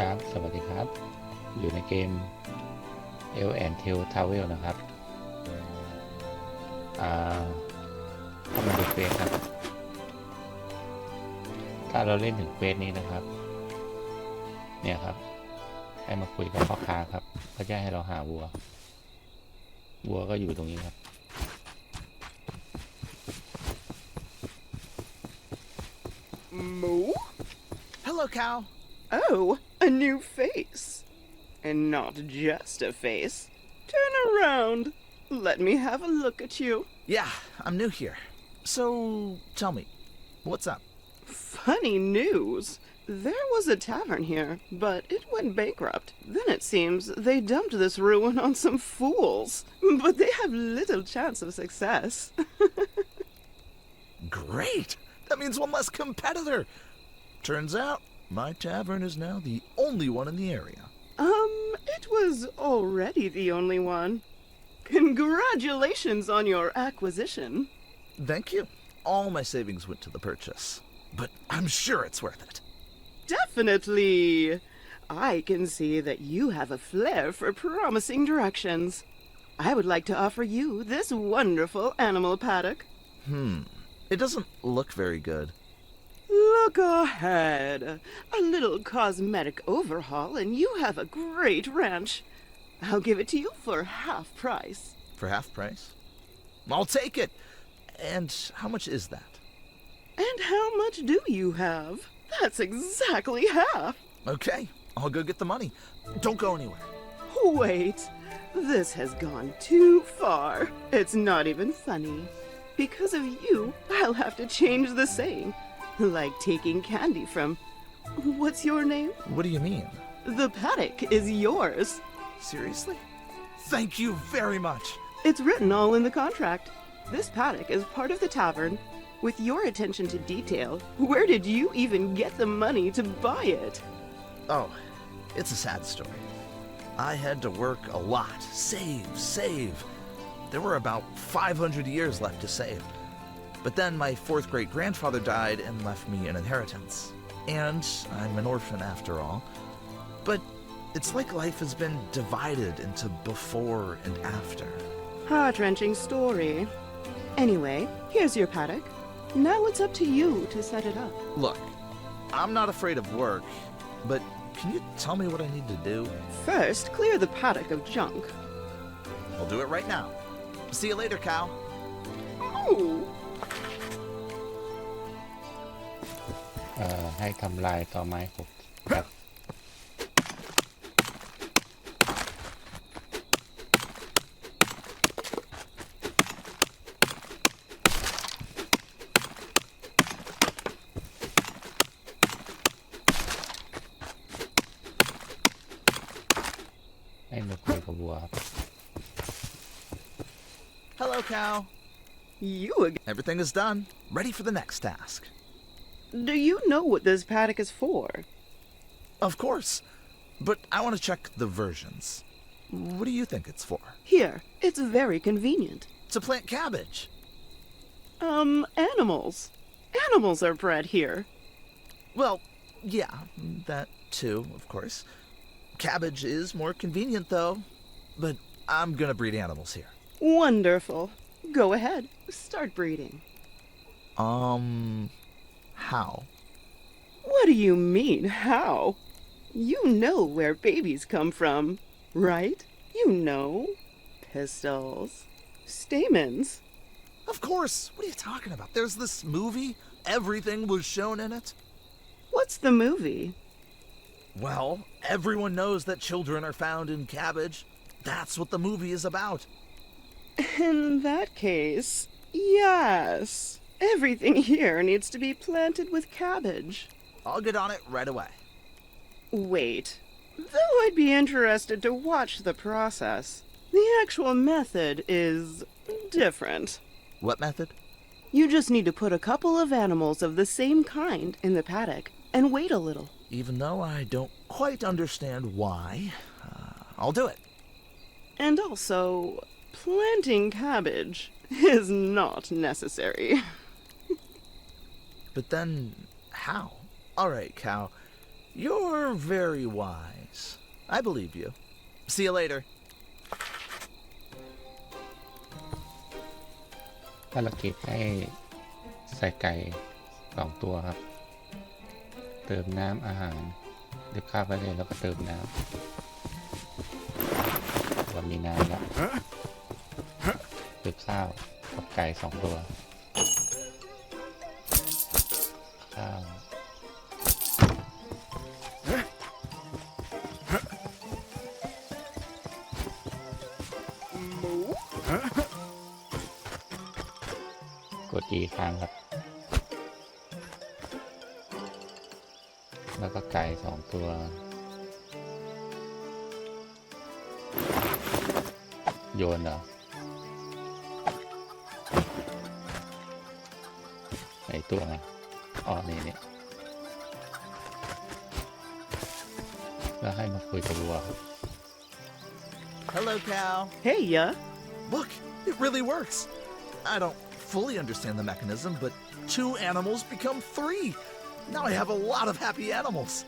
ครับ สวัสดีครับ อยู่ในเกม L and Tail Travel นะครับ อ่าเข้ามาดูเฟสครับ ถ้าเราเล่นถึงเฟสนี้นะครับ เนี่ยครับ ให้มาคุยกับพ่อค้าครับเขาจะให้เราหาวัว วัวก็อยู่ตรงนี้ครับ Moo? Hello, cow. Oh, a new face. And not just a face. Turn around. Let me have a look at you. Yeah, I'm new here. So, tell me, what's up? Funny news. There was a tavern here, but it went bankrupt. Then it seems they dumped this ruin on some fools. But they have little chance of success. Great! That means one less competitor. Turns out, my tavern is now the only one in the area. um, it was already the only one. Congratulations on your acquisition. Thank you. All my savings went to the purchase. But I'm sure it's worth it. Definitely. I can see that you have a flair for promising directions. I would like to offer you this wonderful animal paddock. Hmm. It doesn't look very good. Look ahead. A little cosmetic overhaul, and you have a great ranch. I'll give it to you for half price. For half price? I'll take it! And how much is that? And how much do you have? That's exactly half. Okay, I'll go get the money. Don't go anywhere. Wait, this has gone too far. It's not even funny. Because of you, I'll have to change the saying. Like taking candy from. What's your name? What do you mean? The paddock is yours. Seriously? Thank you very much. It's written all in the contract. This paddock is part of the tavern. With your attention to detail, where did you even get the money to buy it? Oh, it's a sad story. I had to work a lot, save, save. There were about 500 years left to save. But then my fourth great grandfather died and left me an inheritance. And I'm an orphan after all. But it's like life has been divided into before and after. Heart wrenching story. Anyway, here's your paddock. Now it's up to you to set it up. Look, I'm not afraid of work, but can you tell me what I need to do? First, clear the paddock of junk. I'll do it right now. See you later, cow. Oh, เอ่อ ให้ทำลายต่อไม้หกครับ ให้มาคุยกับวัวครับ Hello, cow. you again. Everything is done. Ready for the next task. Do you know what this paddock is for? Of course. But I want to check the versions. What do you think it's for? Here, it's very convenient. To plant cabbage. Um, animals. Animals are bred here. Well, yeah, that too, of course. Cabbage is more convenient, though. But I'm gonna breed animals here. Wonderful. Go ahead, start breeding. Um, how? What do you mean, how? You know where babies come from, right? You know. Pistils. Stamens. Of course. What are you talking about? There's this movie. Everything was shown in it. What's the movie? Well, everyone knows that children are found in cabbage. That's what the movie is about. In that case, yes. Everything here needs to be planted with cabbage. I'll get on it right away. Wait. Though I'd be interested to watch the process, the actual method is different. What method? You just need to put a couple of animals of the same kind in the paddock and wait a little. Even though I don't quite understand why, uh, I'll do it. And also, planting cabbage is not necessary. But then, how? Alright, cow. You're very wise. I believe you. See you later. ภารกิจให้ใส่ไก่สองตัวครับ เติมน้ำอาหารเดี๋ยวข้าวไปเลยแล้วก็เติมน้ำเรามีน้ำแล้วเติมข้าวกับไก่สองตัว ข้าวกด E ค้างครับ แล้วก็ไก่สองตัวโยนเหรอไหนตัวไง อ๋อ นี่นี่แล้วให้มาคุยกับวัวครับ Hello, cow. Hey, ya. Look, it really works. I don't fully understand the mechanism, but two animals become three. Now I have a lot of happy animals.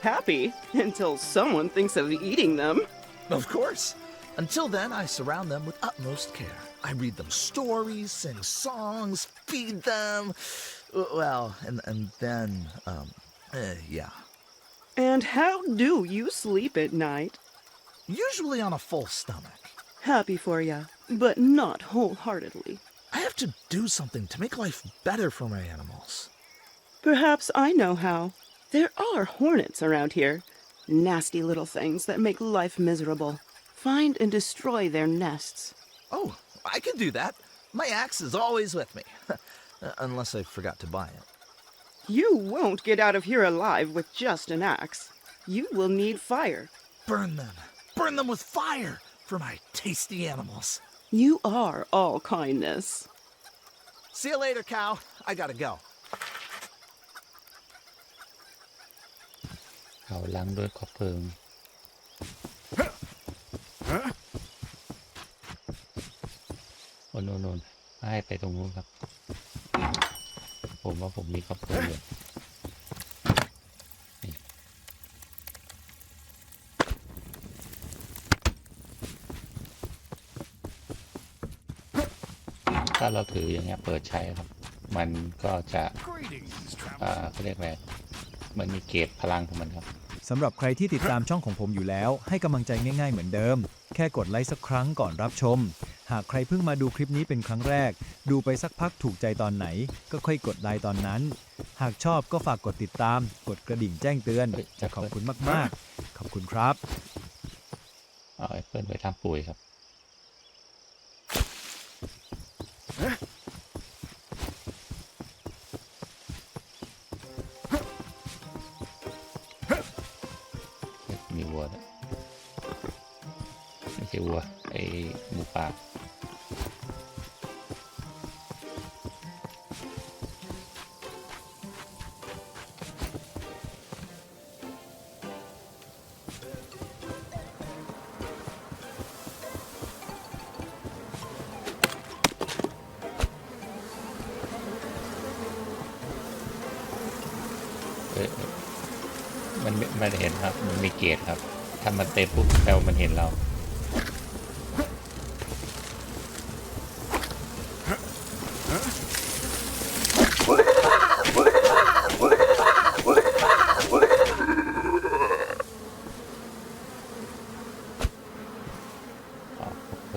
Happy until someone thinks of eating them. Of course. Until then, I surround them with utmost care. I read them stories, sing songs, feed them. Uh, Well, and, and then, um, eh, yeah. And how do you sleep at night? Usually on a full stomach. Happy for you, but not wholeheartedly. I have to do something to make life better for my animals. Perhaps I know how. There are hornets around here. Nasty little things that make life miserable. Find and destroy their nests. Oh, I can do that. My axe is always with me. Unless I forgot to buy it. You won't get out of here alive with just an axe. You will need fire. Burn them. Burn them with fire for my tasty animals. You are all kindness. See you later, cow. I gotta go. เขาล้างด้วยขอบเพลิง นนโนนให้ไปตรงนู้นครับ ผมว่าผมมีขอบเพลิงอยู่นี่ถ้าเราถืออย่างเงี้ยเปิดใช้ครับ มันก็จะอ่าเขาเรียกอะไรมันมีเกจพลังของมันครับสำหรับใครที่ติดตามช่องของผมอยู่แล้ว ให้กำลังใจง่ายๆเหมือนเดิม แค่กดไลค์สักครั้งก่อนรับชม หากใครเพิ่งมาดูคลิปนี้เป็นครั้งแรก ดูไปสักพักถูกใจตอนไหน ก็ค่อยกดไลค์ตอนนั้น หากชอบก็ฝากกดติดตาม กดกระดิ่งแจ้งเตือน จะขอบคุณมาก ๆ ขอบคุณครับ เอาแอปเปิลไปทำปุ๋ยครับ ปาเอ้ยมันม่ไม่ได้เห็นครับ มันมีเกตครับ ถ้ามันเต็มปุ๊บแปลว่ามันเห็นเราเพ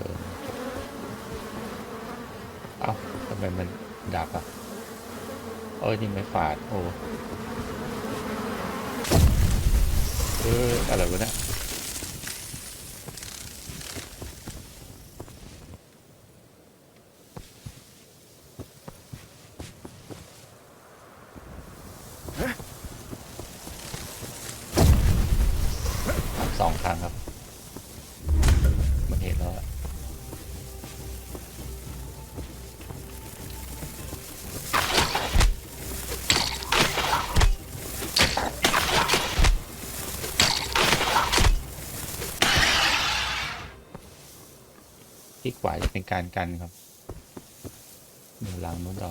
ิ่มเอ้าทำไมมันดับอะโอ้ยนี่ไม่ฝาด โอ้เอออะไรวะเนี่ย ที่าจะเป็นการกันครับดี๋ยวหลังนู้นต่อ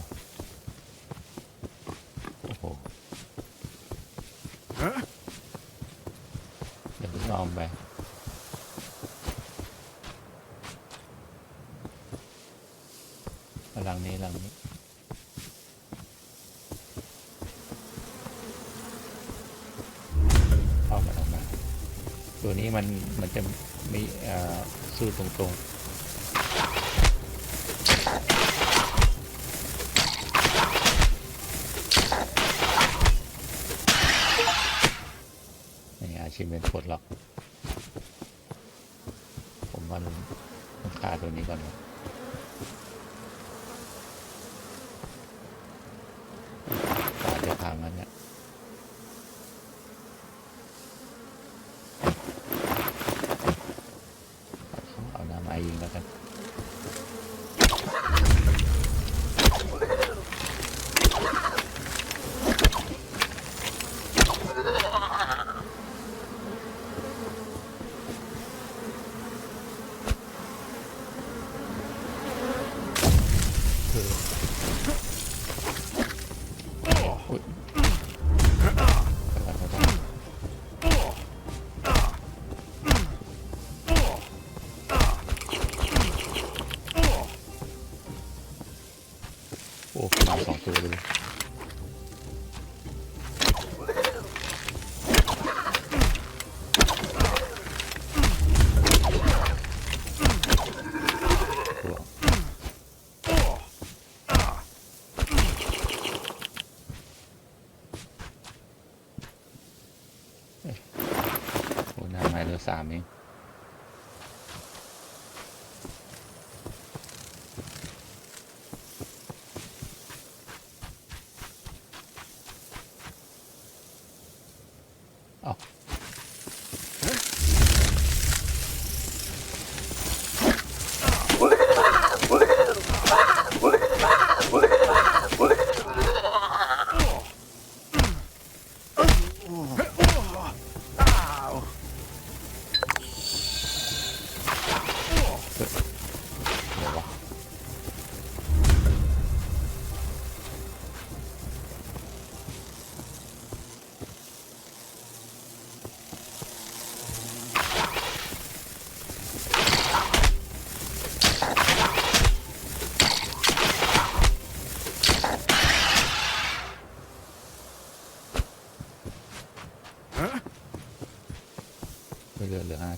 โอ้โหอมไปหลังนี้หลังนี้เข้ามาออกมา ตัวนี้มันมันจะมีอ่อสู้ตรงๆ ชีพเป็นปลดล็อก ผมว่ามันต้องฆ่าตัวนี้ก่อนวะ me.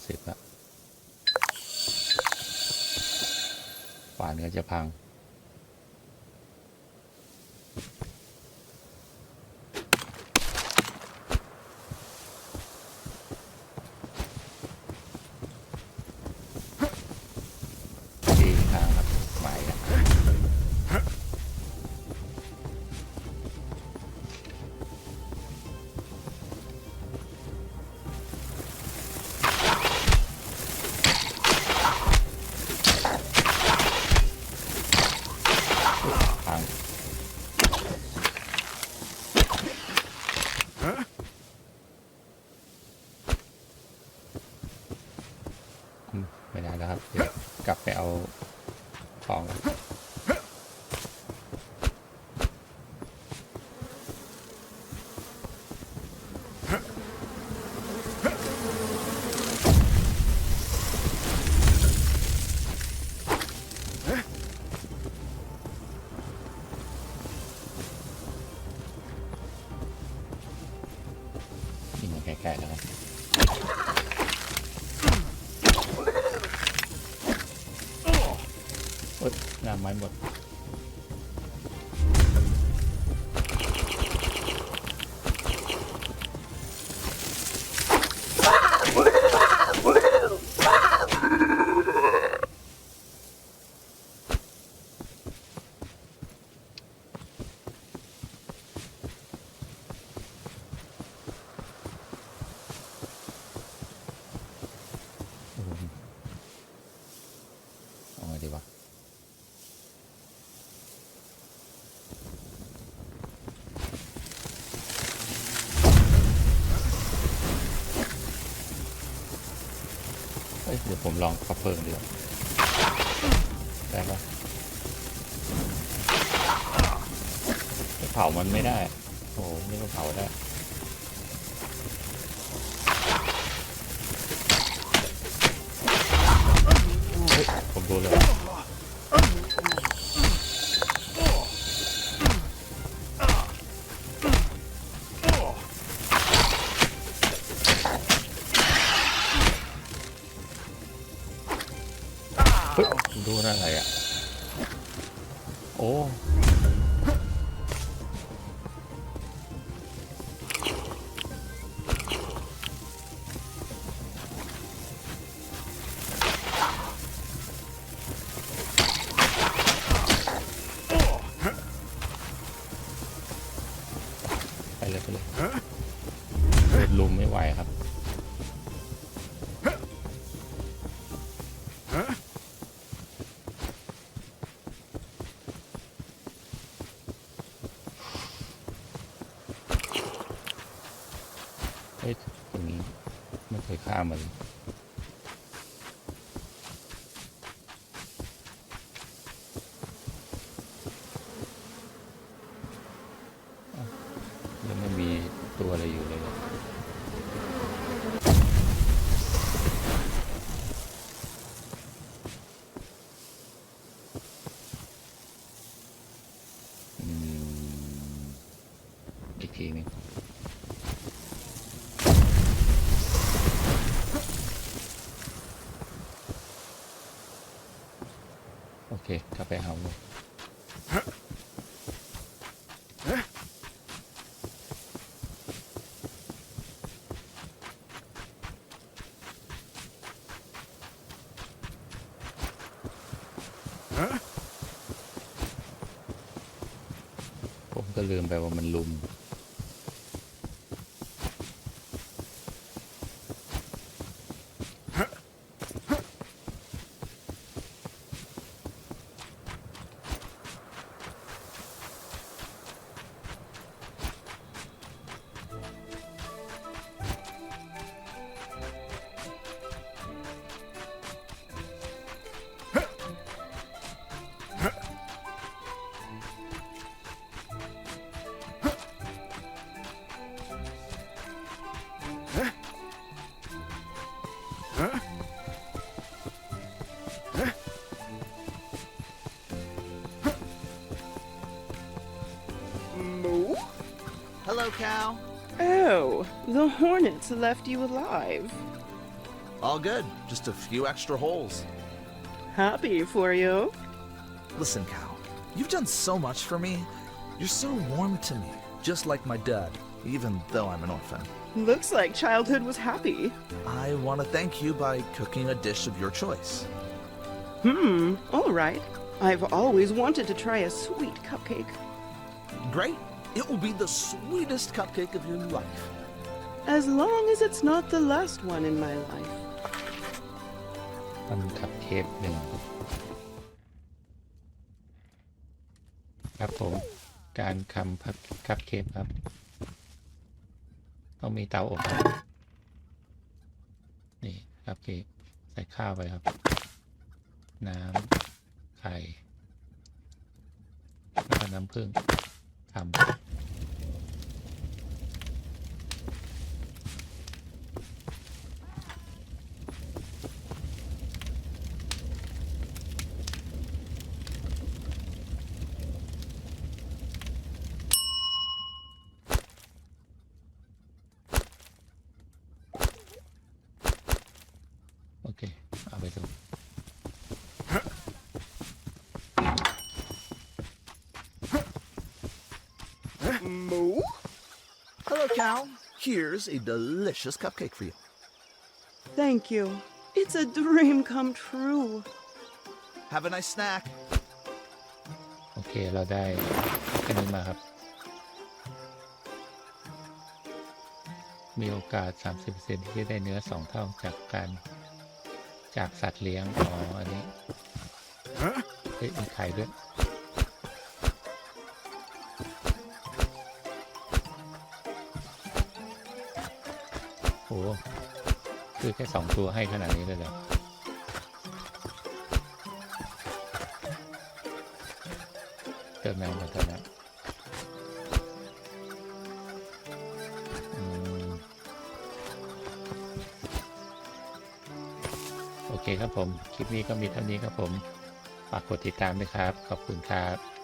สิบละฝานก็จะพัง ไม่ได้แล้วครับ เดี๋ยวกลับไปเอาของก่อนยิง ผมลองกระเพิ่งดีกว่าได้ปะจะเผามันไม่ได้ โอ้โหนี่ก็เผาได้ ไกลับไปเอาเลยผมก็ลืมไปว่ามันลุม the hornets left you alive. All good. Just a few extra holes. Happy for you. Listen, cow. You've done so much for me. You're so warm to me, just like my dad, even though I'm an orphan. Looks like childhood was happy. I want to thank you by cooking a dish of your choice. Hmm, all right. I've always wanted to try a sweet cupcake. Great. It will be the sweetest cupcake of your life. As long as it's not the last one in my life. ทำคัพเค้กหนึ่งครับผมการคำพับคัพเค้กครับต้องมีเตาอบนี่คัพเค้กใส่ข้าวไปครับ น้ำไข่แล้วก็น้ำผึ้งทำโอเค เอาไปดู Moo? Hello, cow. Here's a delicious cupcake for you. Thank you. It's a dream come true. Have a nice snack. โอเค เราได้อันนี้มาครับ มีโอกาส 30%ที่จะได้เนื้อสองเท่าจากการจากสัตว์เลี้ยง อ๋อ อันนี้ เฮ้ย มีไข่ด้วย โอ้คือแค่สองตัวให้ขนาดนี้เลยเหรอเติมน้ำมาเติมน้ำโอเคครับผม คลิปนี้ก็มีเท่านี้ครับผม ฝากกดติดตามด้วยครับ ขอบคุณครับ